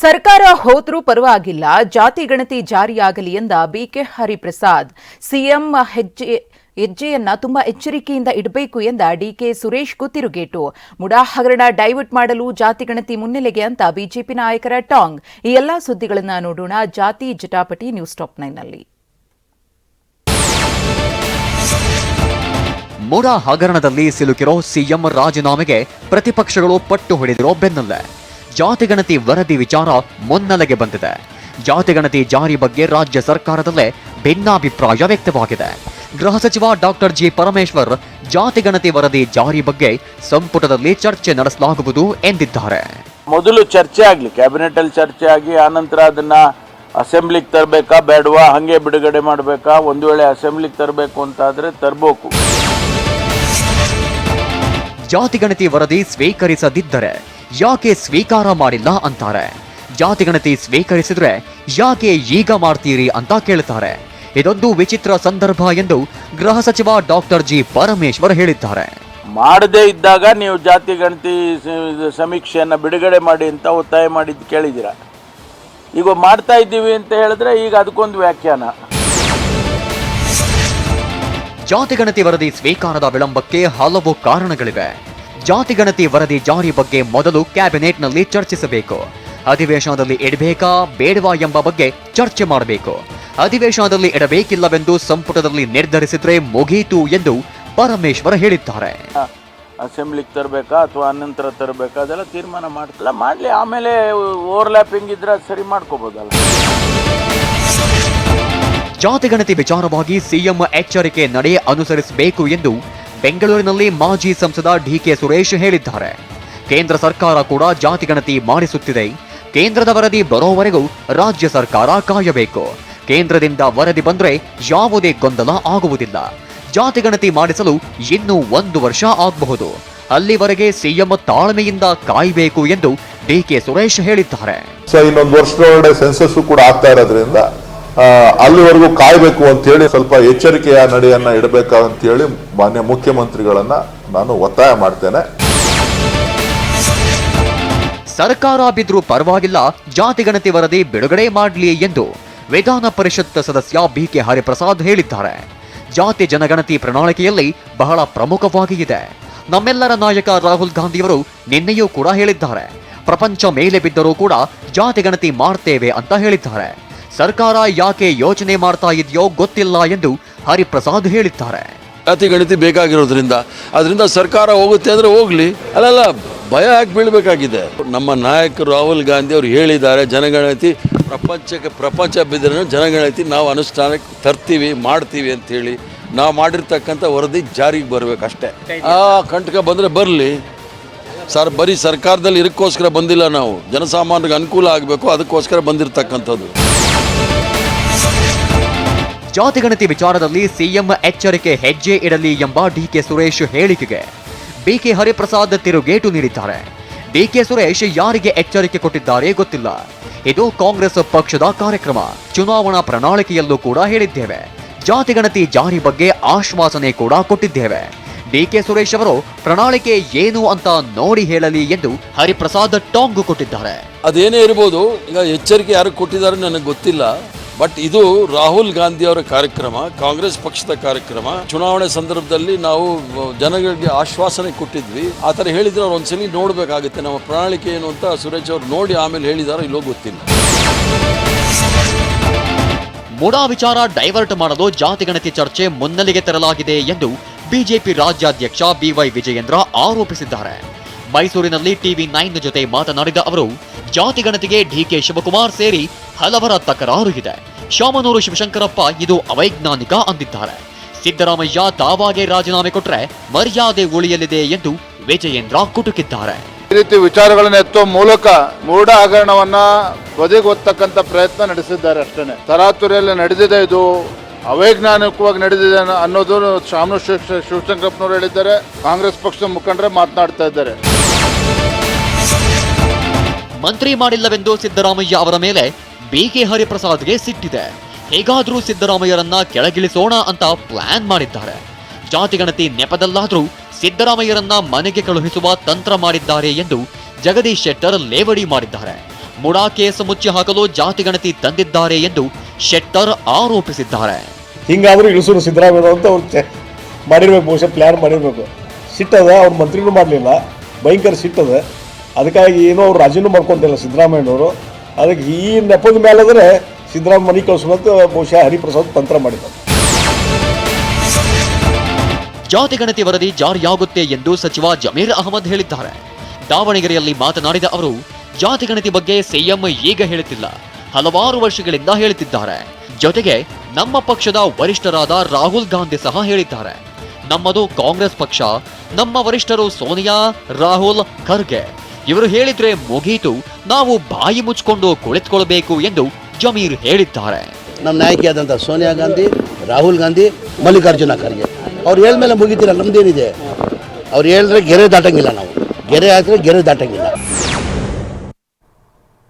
ಸರ್ಕಾರ ಹೋದ್ರೂ ಪರವಾಗಿಲ್ಲ, ಜಾತಿ ಗಣತಿ ಜಾರಿಯಾಗಲಿ ಎಂದ ಬಿಕೆ ಹರಿಪ್ರಸಾದ್. ಸಿಎಂ ಹೆಜ್ಜೆ, ಹೆಜ್ಜೆಯನ್ನ ತುಂಬಾ ಎಚ್ಚರಿಕೆಯಿಂದ ಇಡಬೇಕು ಎಂದ ಡಿಕೆ ಸುರೇಶ್ಗೂ ತಿರುಗೇಟು ಮುಡಾ ಹಗರಣ ಡೈವರ್ಟ್ ಮಾಡಲು ಜಾತಿ ಗಣತಿ ಮುನ್ನೆಲೆಗೆ ಅಂತ ಬಿಜೆಪಿ ನಾಯಕರ ಟಾಂಗ್. ಈ ಎಲ್ಲಾ ಸುದ್ದಿಗಳನ್ನ ನೋಡೋಣ ಜಾತಿ ಜಟಾಪಟಿ ನ್ಯೂಸ್ ಟಾಪ್ ನೈನ್ನಲ್ಲಿ. ಮುಡಾ ಹಗರಣದಲ್ಲಿ ಸಿಲುಕಿರೋ ಸಿಎಂ ರಾಜೀನಾಮೆಗೆ ಪ್ರತಿಪಕ್ಷಗಳು ಪಟ್ಟು ಹೊಡೆದಿರೋ ಬೆನ್ನಲ್ಲೇ. ಜಾತಿಗಣತಿ ವರದಿ ವಿಚಾರ ಮುನ್ನೆಲೆಗೆ ಬಂದಿದೆ. ಜಾತಿಗಣತಿ ಜಾರಿ ಬಗ್ಗೆ ರಾಜ್ಯ ಸರ್ಕಾರದಲ್ಲೇ ಭಿನ್ನಾಭಿಪ್ರಾಯ ವ್ಯಕ್ತವಾಗಿದೆ. ಗೃಹ ಸಚಿವ ಡಾಕ್ಟರ್ ಜಿ. ಪರಮೇಶ್ವರ್ ಜಾತಿಗಣತಿ ವರದಿ ಜಾರಿ ಬಗ್ಗೆ ಸಂಪುಟದಲ್ಲಿ ಚರ್ಚೆ ನಡೆಸಲಾಗುವುದು ಎಂದಿದ್ದಾರೆ. ಮೊದಲು ಚರ್ಚೆ ಆಗಲಿ ಕ್ಯಾಬಿನೆಟ್ ಅಲ್ಲಿ ಚರ್ಚೆ ಆಗಿ ಆನಂತರ ಅದನ್ನ ಅಸೆಂಬ್ಲಿಗೆ ತರಬೇಕಾ ಬೇಡವಾ ಹಂಗೆ ಬಿಡುಗಡೆ ಮಾಡಬೇಕಾ ಒಂದು ವೇಳೆ ಅಸೆಂಬ್ಲಿಗೆ ತರಬೇಕು ಅಂತಾದ್ರೆ ತರಬೇಕು. ಜಾತಿಗಣತಿ ವರದಿ ಸ್ವೀಕರಿಸದಿದ್ದರೆ ಯಾಕೆ ಸ್ವೀಕಾರ ಮಾಡಿಲ್ಲ ಅಂತಾರೆ? ಜಾತಿಗಣತಿ ಸ್ವೀಕರಿಸಿದ್ರೆ ಯಾಕೆ ಈಗ ಮಾಡ್ತೀರಿ ಅಂತ ಕೇಳ್ತಾರೆ. ಇದೊಂದು ವಿಚಿತ್ರ ಸಂದರ್ಭ ಎಂದು ಗೃಹ ಸಚಿವ ಡಾಕ್ಟರ್ ಜಿ ಪರಮೇಶ್ವರ್ ಹೇಳಿದ್ದಾರೆ. ಮಾಡದೇ ಇದ್ದಾಗ ನೀವು ಜಾತಿ ಗಣತಿ ಸಮೀಕ್ಷೆಯನ್ನು ಬಿಡುಗಡೆ ಮಾಡಿ ಅಂತ ಒತ್ತಾಯ ಮಾಡಿದ್ದು ಕೇಳಿದಿರ ಈಗ ಮಾಡ್ತಾ ಇದ್ದೀವಿ ಅಂತ ಹೇಳಿದ್ರೆ ಈಗ ಅದಕ್ಕೊಂದು ವ್ಯಾಖ್ಯಾನ. ಜಾತಿ ಗಣತಿ ವರದಿ ಸ್ವೀಕಾರದ ವಿಳಂಬಕ್ಕೆ ಹಲವು ಕಾರಣಗಳಿವೆ. ಜಾತಿಗಣತಿ ವರದಿ ಜಾರಿ ಬಗ್ಗೆ ಮೊದಲು ಕ್ಯಾಬಿನೆಟ್ನಲ್ಲಿ ಚರ್ಚಿಸಬೇಕು. ಅಧಿವೇಶನದಲ್ಲಿ ಇಡಬೇಕಾ ಬೇಡವಾ ಎಂಬ ಬಗ್ಗೆ ಚರ್ಚೆ ಮಾಡಬೇಕು. ಅಧಿವೇಶನದಲ್ಲಿ ಇಡಬೇಕಿಲ್ಲವೆಂದು ಸಂಪುಟದಲ್ಲಿ ನಿರ್ಧರಿಸಿದ್ರೆ ಮುಗೀತು ಎಂದು ಪರಮೇಶ್ವರ್ ಹೇಳಿದ್ದಾರೆ. ಅಸೆಂಬ್ಲಿಗೆ ತರಬೇಕಾ ಅಥವಾ ಅನಂತರ ತರಬೇಕಾ ಅದೆಲ್ಲ ತೀರ್ಮಾನ ಮಾಡ್ತಲ್ಲ ಮಾಡಲಿ ಆಮೇಲೆ ಓವರ್ಲ್ಯಾಪಿಂಗ್ ಇದ್ರೆ ಸರಿ ಮಾಡ್ಕೋಬೋದಲ್ಲ. ಜಾತಿಗಣತಿ ವಿಚಾರವಾಗಿ ಸಿಎಂ ಎಚ್ಚರಿಕೆ ನಡೆ ಅನುಸರಿಸಬೇಕು ಎಂದು ಬೆಂಗಳೂರಿನಲ್ಲಿ ಮಾಜಿ ಸಂಸದ ಡಿಕೆ ಸುರೇಶ್ ಹೇಳಿದ್ದಾರೆ. ಕೇಂದ್ರ ಸರ್ಕಾರ ಕೂಡ ಜಾತಿಗಣತಿ ಮಾಡಿಸುತ್ತಿದೆ. ಕೇಂದ್ರದ ವರದಿ ಬರೋವರೆಗೂ ರಾಜ್ಯ ಸರ್ಕಾರ ಕಾಯಬೇಕು. ಕೇಂದ್ರದಿಂದ ವರದಿ ಬಂದ್ರೆ ಯಾವುದೇ ಗೊಂದಲ ಆಗುವುದಿಲ್ಲ. ಜಾತಿಗಣತಿ ಮಾಡಿಸಲು ಇನ್ನೂ ಒಂದು ವರ್ಷ ಆಗಬಹುದು. ಅಲ್ಲಿವರೆಗೆ ಸಿಎಂ ತಾಳ್ಮೆಯಿಂದ ಕಾಯಬೇಕು ಎಂದು ಡಿಕೆ ಸುರೇಶ್ ಹೇಳಿದ್ದಾರೆ. ಸೆನ್ಸಸ್ ಕೂಡ ಆಗ್ತಾ ಇರೋದ್ರಿಂದ ಅಲ್ಲಿವರೆಗೂ ಕಾಯಬೇಕು ಅಂತ ಹೇಳಿ ಸ್ವಲ್ಪ ಎಚ್ಚರಿಕೆಯ ನಡೆಯನ್ನ ಇಡಬೇಕಂತೇಳಿ ಮಾನ್ಯ ಮುಖ್ಯಮಂತ್ರಿಗಳನ್ನ ನಾನು ಒತ್ತಾಯ ಮಾಡ್ತೇನೆ. ಸರ್ಕಾರ ಬಿದ್ರೂ ಪರವಾಗಿಲ್ಲ ಜಾತಿಗಣತಿ ವರದಿ ಬಿಡುಗಡೆ ಮಾಡಲಿ ಎಂದು ವಿಧಾನ ಪರಿಷತ್ ಸದಸ್ಯ ಬಿಕೆ ಹರಿಪ್ರಸಾದ್ ಹೇಳಿದ್ದಾರೆ. ಜಾತಿ ಜನಗಣತಿ ಪ್ರಣಾಳಿಕೆಯಲ್ಲಿ ಬಹಳ ಪ್ರಮುಖವಾಗಿ ಇದೆ. ನಮ್ಮೆಲ್ಲರ ನಾಯಕ ರಾಹುಲ್ ಗಾಂಧಿಯವರು ನಿನ್ನೆಯೂ ಕೂಡ ಹೇಳಿದ್ದಾರೆ. ಪ್ರಪಂಚ ಮೇಲೆ ಬಿದ್ದರೂ ಕೂಡ ಜಾತಿ ಗಣತಿ ಮಾಡ್ತೇವೆ ಅಂತ ಹೇಳಿದ್ದಾರೆ. ಸರ್ಕಾರ ಯಾಕೆ ಯೋಚನೆ ಮಾಡ್ತಾ ಇದೆಯೋ ಗೊತ್ತಿಲ್ಲ ಎಂದು ಹರಿಪ್ರಸಾದ್ ಹೇಳಿದ್ದಾರೆ. ಅತಿ ಗಣತಿ ಬೇಕಾಗಿರೋದ್ರಿಂದ, ಅದರಿಂದ ಸರ್ಕಾರ ಹೋಗುತ್ತೆ ಅಂದರೆ ಹೋಗಲಿ. ಅಲ್ಲಲ್ಲ, ಭಯ ಹಾಕಿ ಬೀಳಬೇಕಾಗಿದೆ? ನಮ್ಮ ನಾಯಕ ರಾಹುಲ್ ಗಾಂಧಿ ಅವರು ಹೇಳಿದ್ದಾರೆ, ಜನಗಣತಿ ಪ್ರಪಂಚಕ್ಕೆ ಪ್ರಪಂಚ ಬಿದ್ದರೆ ಜನಗಣತಿ ನಾವು ಅನುಷ್ಠಾನಕ್ಕೆ ತರ್ತೀವಿ, ಮಾಡ್ತೀವಿ ಅಂತ ಹೇಳಿ ನಾವು ಮಾಡಿರ್ತಕ್ಕಂಥ ವರದಿ ಜಾರಿಗೆ ಬರಬೇಕಷ್ಟೇ ಆ ಕಂಟಕ ಬಂದರೆ ಬರಲಿ. ಸರ್, ಬರೀ ಸರ್ಕಾರದಲ್ಲಿ ಇದಕ್ಕೋಸ್ಕರ ಬಂದಿಲ್ಲ ನಾವು. ಜನಸಾಮಾನ್ಯರಿಗೆ ಅನುಕೂಲ ಆಗಬೇಕು, ಅದಕ್ಕೋಸ್ಕರ ಬಂದಿರತಕ್ಕಂಥದ್ದು. ಜಾತಿಗಣತಿ ವಿಚಾರದಲ್ಲಿ ಸಿಎಂ ಎಚ್ಚರಿಕೆ ಹೆಜ್ಜೆ ಇಡಲಿ ಎಂಬ ಡಿಕೆ ಸುರೇಶ್ ಹೇಳಿಕೆಗೆ ಬಿಕೆ ಹರಿಪ್ರಸಾದ್ ತಿರುಗೇಟು ನೀಡಿದ್ದಾರೆ. ಡಿಕೆ ಸುರೇಶ್ ಯಾರಿಗೆ ಎಚ್ಚರಿಕೆ ಕೊಟ್ಟಿದ್ದಾರೆ ಗೊತ್ತಿಲ್ಲ. ಇದು ಕಾಂಗ್ರೆಸ್ ಪಕ್ಷದ ಕಾರ್ಯಕ್ರಮ. ಚುನಾವಣಾ ಪ್ರಣಾಳಿಕೆಯಲ್ಲೂ ಕೂಡ ಹೇಳಿದ್ದೇವೆ. ಜಾತಿಗಣತಿ ಜಾರಿ ಬಗ್ಗೆ ಆಶ್ವಾಸನೆ ಕೂಡ ಕೊಟ್ಟಿದ್ದೇವೆ. ಡಿಕೆ ಸುರೇಶ್ ಅವರು ಪ್ರಣಾಳಿಕೆ ಏನು ಅಂತ ನೋಡಿ ಹೇಳಲಿ ಎಂದು ಹರಿಪ್ರಸಾದ್ ಟಾಂಗ್ ಕೊಟ್ಟಿದ್ದಾರೆ. ಅದೇನೇ ಇರ್ಬೋದು, ಈಗ ಎಚ್ಚರಿಕೆ ಯಾರು ಕೊಟ್ಟಿದ್ದಾರೆ ನನಗೆ ಗೊತ್ತಿಲ್ಲ. ಬಟ್ ಇದು ರಾಹುಲ್ ಗಾಂಧಿ ಅವರ ಕಾರ್ಯಕ್ರಮ, ಕಾಂಗ್ರೆಸ್ ಪಕ್ಷದ ಕಾರ್ಯಕ್ರಮ. ಚುನಾವಣೆ ಸಂದರ್ಭದಲ್ಲಿ ನಾವು ಜನಗಳಿಗೆ ಆಶ್ವಾಸನೆ ಕೊಟ್ಟಿದ್ವಿ. ಆ ಥರ ಹೇಳಿದ್ರೆ ಅವ್ರು ಒಂದ್ಸಲಿ ನೋಡಬೇಕಾಗುತ್ತೆ. ನಮ್ಮ ಪ್ರಣಾಳಿಕೆ ಏನು ಅಂತ ಸುರೇಶ್ ಅವರು ನೋಡಿ ಆಮೇಲೆ ಹೇಳಿದಾರೋ ಇಲ್ಲೋ ಗೊತ್ತಿಲ್ಲ. ಮುಡಾ ವಿಚಾರ ಡೈವರ್ಟ್ ಮಾಡಲು ಜಾತಿಗಣತಿ ಚರ್ಚೆ ಮುನ್ನೆಲೆಗೆ ತರಲಾಗಿದೆ ಎಂದು ಬಿಜೆಪಿ ರಾಜ್ಯಾಧ್ಯಕ್ಷ ಬಿವೈ ವಿಜಯೇಂದ್ರ ಆರೋಪಿಸಿದ್ದಾರೆ. ಮೈಸೂರಿನಲ್ಲಿ ಟಿವಿ ನೈನ್ ಜೊತೆ ಮಾತನಾಡಿದ ಅವರು ಜಾತಿಗಣತಿಗೆ ಡಿಕೆ ಶಿವಕುಮಾರ್ ಸೇರಿ ಹಲವರ ತಕರಾರು ಇದೆ. ಶಾಮನೂರು ಶಿವಶಂಕರಪ್ಪ ಇದು ಅವೈಜ್ಞಾನಿಕ ಅಂದಿದ್ದಾರೆ. ಸಿದ್ದರಾಮಯ್ಯ ತಾವಾಗೆ ರಾಜೀನಾಮೆ ಕೊಟ್ಟರೆ ಮರ್ಯಾದೆ ಉಳಿಯಲಿದೆ ಎಂದು ವಿಜಯೇಂದ್ರ ಕುಟುಕಿದ್ದಾರೆ. ಈ ರೀತಿ ವಿಚಾರಗಳನ್ನು ಎತ್ತುವ ಮೂಲಕ ಮೂಢ ಹಗರಣವನ್ನ ಬದಿಗೊತ್ತಕ್ಕಂತ ಪ್ರಯತ್ನ ನಡೆಸಿದ್ದಾರೆ ಅಷ್ಟೇ ತರಾತುರಿಯಲ್ಲಿ ನಡೆದಿದೆ ಇದು, ಅವೈಜ್ಞಾನಿಕವಾಗಿ ನಡೆದಿದೆ ಅನ್ನೋ- ಅನ್ನೋದು ಶಾಮನು ಶಿವಶಂಕರಪ್ಪನವರು ಹೇಳಿದ್ದಾರೆ. ಕಾಂಗ್ರೆಸ್ ಪಕ್ಷದ ಮುಖಂಡರೇ ಮಾತನಾಡ್ತಾ ಇದ್ದಾರೆ. ಮಂತ್ರಿ ಮಾಡಿಲ್ಲವೆಂದು ಸಿದ್ದರಾಮಯ್ಯ ಅವರ ಮೇಲೆ ಬಿಕೆ ಹರಿಪ್ರಸಾದ್ಗೆ ಸಿಟ್ಟಿದೆ. ಹೇಗಾದರೂ ಸಿದ್ದರಾಮಯ್ಯರನ್ನ ಕೆಳಗಿಳಿಸೋಣ ಅಂತ ಪ್ಲಾನ್ ಮಾಡಿದ್ದಾರೆ. ಜಾತಿಗಣತಿ ನೆಪದಲ್ಲಾದರೂ ಸಿದ್ದರಾಮಯ್ಯರನ್ನ ಮನೆಗೆ ಕಳುಹಿಸುವ ತಂತ್ರ ಮಾಡಿದ್ದಾರೆ ಎಂದು ಜಗದೀಶ್ ಶೆಟ್ಟರ್ ಲೇವಡಿ ಮಾಡಿದ್ದಾರೆ. ಮುಡಾ ಕೇಸ್ ಮುಚ್ಚಿ ಹಾಕಲು ಜಾತಿ ಗಣತಿ ತಂದಿದ್ದಾರೆ ಎಂದು ಶೆಟ್ಟರ್ ಆರೋಪಿಸಿದ್ದಾರೆ. ಹಿಂಗಾದ್ರೂ ಸಿದ್ದರಾಮಯ್ಯ ಅಂತ ಮಾಡಿರ್ಬೇಕು ಪ್ಲಾನ್ ಮಾಡಿರ್ಬೇಕು. ಸಿಟ್ಟದ ಅವ್ರ ಮಂತ್ರಿನೂ ಮಾಡಲಿಲ್ಲ. ಭಯಂಕರ ಸಿಟ್ಟದೆ ಅದಕ್ಕಾಗಿ ಏನೋ ಅವ್ರು ರಾಜೀನಾಮೆ ಮಾಡ್ಕೊಂತಿಲ್ಲ ಸಿದ್ದರಾಮಯ್ಯನವರು. ಅದಕ್ಕೆ ಈ ನೆಪದ ಮೇಲಾದರೆ ಸಿದ್ದರಾಮಯ್ಯ ಮನೆ ಕಳಿಸ್ಬೇಕು ಬಹುಶಃ ಹರಿಪ್ರಸಾದ್ ತಂತ್ರ ಮಾಡಿದ್ದಾರೆ. ಜಾತಿ ಗಣತಿ ವರದಿ ಜಾರಿಯಾಗುತ್ತೆ ಎಂದು ಸಚಿವ ಜಮೀರ್ ಅಹಮದ್ ಹೇಳಿದ್ದಾರೆ. ದಾವಣಗೆರೆಯಲ್ಲಿ ಮಾತನಾಡಿದ ಅವರು, ಜಾತಿ ಗಣತಿ ಬಗ್ಗೆ ಸಿಎಂ ಈಗ ಹೇಳುತ್ತಿಲ್ಲ. ಹಲವಾರು ವರ್ಷಗಳಿಂದ ಹೇಳುತ್ತಿದ್ದಾರೆ. ಜೊತೆಗೆ ನಮ್ಮ ಪಕ್ಷದ ವರಿಷ್ಠರಾದ ರಾಹುಲ್ ಗಾಂಧಿ ಸಹ ಹೇಳಿದ್ದಾರೆ. ನಮ್ಮದು ಕಾಂಗ್ರೆಸ್ ಪಕ್ಷ, ನಮ್ಮ ವರಿಷ್ಠರು ಸೋನಿಯಾ, ರಾಹುಲ್, ಖರ್ಗೆ. ಇವರು ಹೇಳಿದ್ರೆ ಮುಗೀತು, ನಾವು ಬಾಯಿ ಮುಚ್ಕೊಂಡು ಕುಳಿತುಕೊಳ್ಬೇಕು ಎಂದು ಜಮೀರ್ ಹೇಳಿದ್ದಾರೆ. ನಮ್ಮ ನಾಯಕಿಯಾದಂಥ ಸೋನಿಯಾ ಗಾಂಧಿ, ರಾಹುಲ್ ಗಾಂಧಿ, ಮಲ್ಲಿಕಾರ್ಜುನ ಖರ್ಗೆ. ಅವ್ರು ಹೇಳ್ಮೇಲೆ ಮುಗಿತೀರ, ನಮ್ದೇನಿದೆ? ಅವ್ರು ಹೇಳಿದ್ರೆ ಗೆರೆ ದಾಟಂಗಿಲ್ಲ ನಾವು. ಗೆರೆ ಹಾಕಿದ್ರೆ ಗೆರೆ ದಾಟಂಗಿಲ್ಲ.